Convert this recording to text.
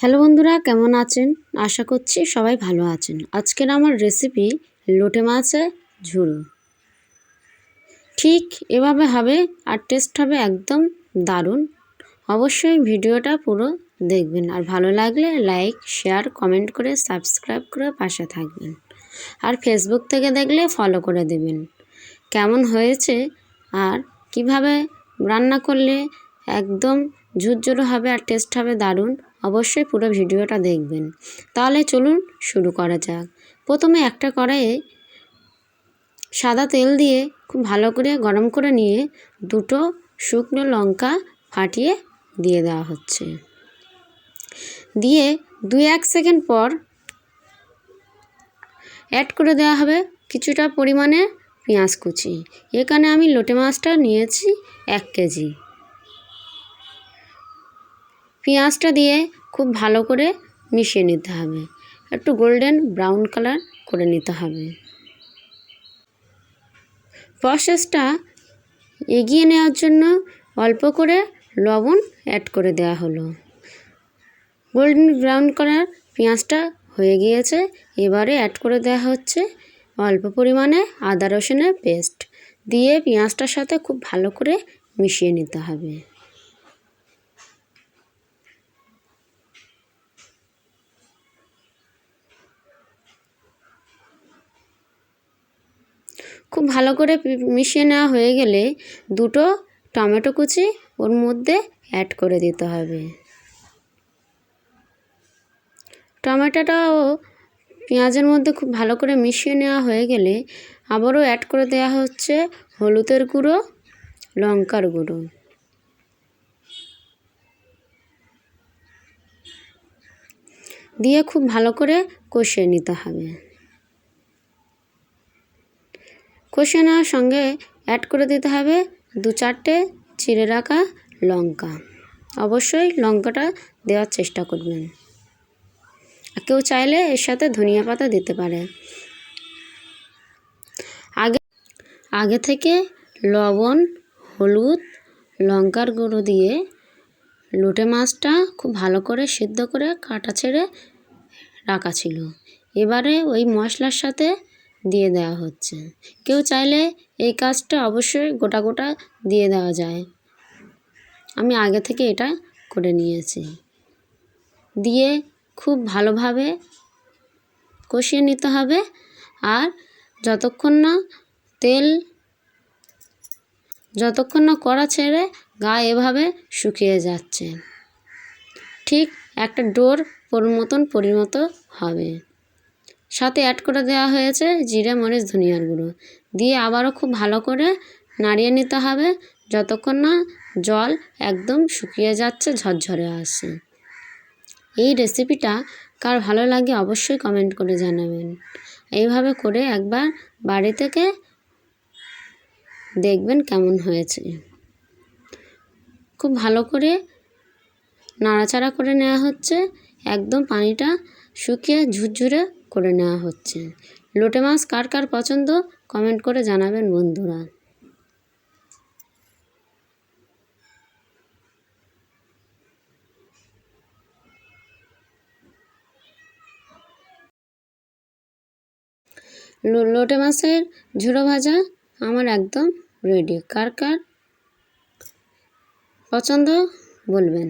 Hello বন্ধুরা, কেমন আছেন? আশা করছি সবাই ভালো আছেন। আজকের আমার রেসিপি লোটে মাছের ঝুড়ো ঠিক এভাবে হবে আর টেস্ট হবে একদম দারুণ। অবশ্যই ভিডিওটা পুরো দেখবেন আর ভালো লাগলে লাইক শেয়ার কমেন্ট করে সাবস্ক্রাইব করে পাশে থাকবেন। আর ফেসবুক থেকে দেখলে ফলো করে দেবেন। কেমন হয়েছে আর কীভাবে রান্না করলে একদম ঝুরঝুরো হবে আর টেস্ট হবে দারুণ। অবশ্যই পুরো ভিডিওটা দেখবেন। তাহলে চলুন শুরু করা যাক। প্রথমে একটা কড়াইয়ে সাদা তেল দিয়ে খুব ভালো করে গরম করে নিয়ে দুটো শুকনো লঙ্কা ফাটিয়ে দিয়ে দেওয়া হচ্ছে। দিয়ে দুই এক সেকেন্ড পর অ্যাড করে দেওয়া হবে কিছুটা পরিমাণে পেঁয়াজ কুচি। এখানে আমি লোটে মাছটা নিয়েছি এক কেজি। পেঁয়াজটা দিয়ে খুব ভালো করে মিশিয়ে নিতে হবে। একটু গোল্ডেন ব্রাউন কালার করে নিতে হবে। প্রসেসটা এগিয়ে নেওয়ার জন্য অল্প করে লবণ অ্যাড করে দেওয়া হলো। গোল্ডেন ব্রাউন কালার পেঁয়াজটা হয়ে গিয়েছে, এবারে অ্যাড করে দেওয়া হচ্ছে অল্প পরিমাণে আদা রসুনের পেস্ট দিয়ে পেঁয়াজটার সাথে খুব ভালো করে মিশিয়ে নিতে হবে। খুব ভালো করে মিশিয়ে নেওয়া হয়ে গেলে দুটো টমেটো কুচি ওর মধ্যে অ্যাড করে দিতে হবে। টমেটোটাও পেঁয়াজের মধ্যে খুব ভালো করে মিশিয়ে নেওয়া হয়ে গেলে আবারও অ্যাড করে দেওয়া হচ্ছে হলুদের গুঁড়ো, লঙ্কার গুঁড়ো। দিয়ে খুব ভালো করে কষিয়ে নিতে হবে। কষিয়ে নেওয়ার সঙ্গে অ্যাড করে দিতে হবে দু চারটে চিড়ে রাখা লঙ্কা। অবশ্যই লঙ্কাটা দেওয়ার চেষ্টা করবেন। কেউ চাইলে এর সাথে ধনিয়া পাতা দিতে পারে। আগে আগে থেকে লবণ, হলুদ, লঙ্কার গুঁড়ো দিয়ে লোটে মাছটা খুব ভালো করে সিদ্ধ করে কাটা ছেড়ে রাখা ছিল। এবারে ওই মশলার সাথে দিয়ে দেওয়া হচ্ছে। কেউ চাইলে এই কাজটা অবশ্যই গোটা গোটা দিয়ে দেওয়া যায়। আমি আগে থেকে এটা করে নিয়েছি। দিয়ে খুব ভালোভাবে কষিয়ে নিতে হবে আর যতক্ষণ না তেল, যতক্ষণ না কড়া ছেড়ে গা এভাবে শুকিয়ে যাচ্ছে, ঠিক একটা ডোর মতন পরিণত হবে। সাথে অ্যাড করে দেওয়া হয়েছে জিরে, মরিচ, ধনিয়ার গুঁড়ো। দিয়ে আবারও খুব ভালো করে নাড়িয়ে নিতে হবে যতক্ষণ না জল একদম শুকিয়ে যাচ্ছে, ঝরঝরে আসছে। এই রেসিপিটা কার ভালো লাগে অবশ্যই কমেন্ট করে জানাবেন। এইভাবে করে একবার বাড়ি থেকে দেখবেন কেমন হয়েছে। খুব ভালো করে নাড়াচাড়া করে নেওয়া হচ্ছে। একদম পানিটা শুকিয়ে ঝুরঝুরে করে নেওয়া হচ্ছে। লোটে মাছ কার কার পছন্দ কমেন্ট করে জানাবেন বন্ধুরা। লোটে মাছের ঝুড়ো ভাজা আমার একদম রেডি কার কার পছন্দ বলবেন।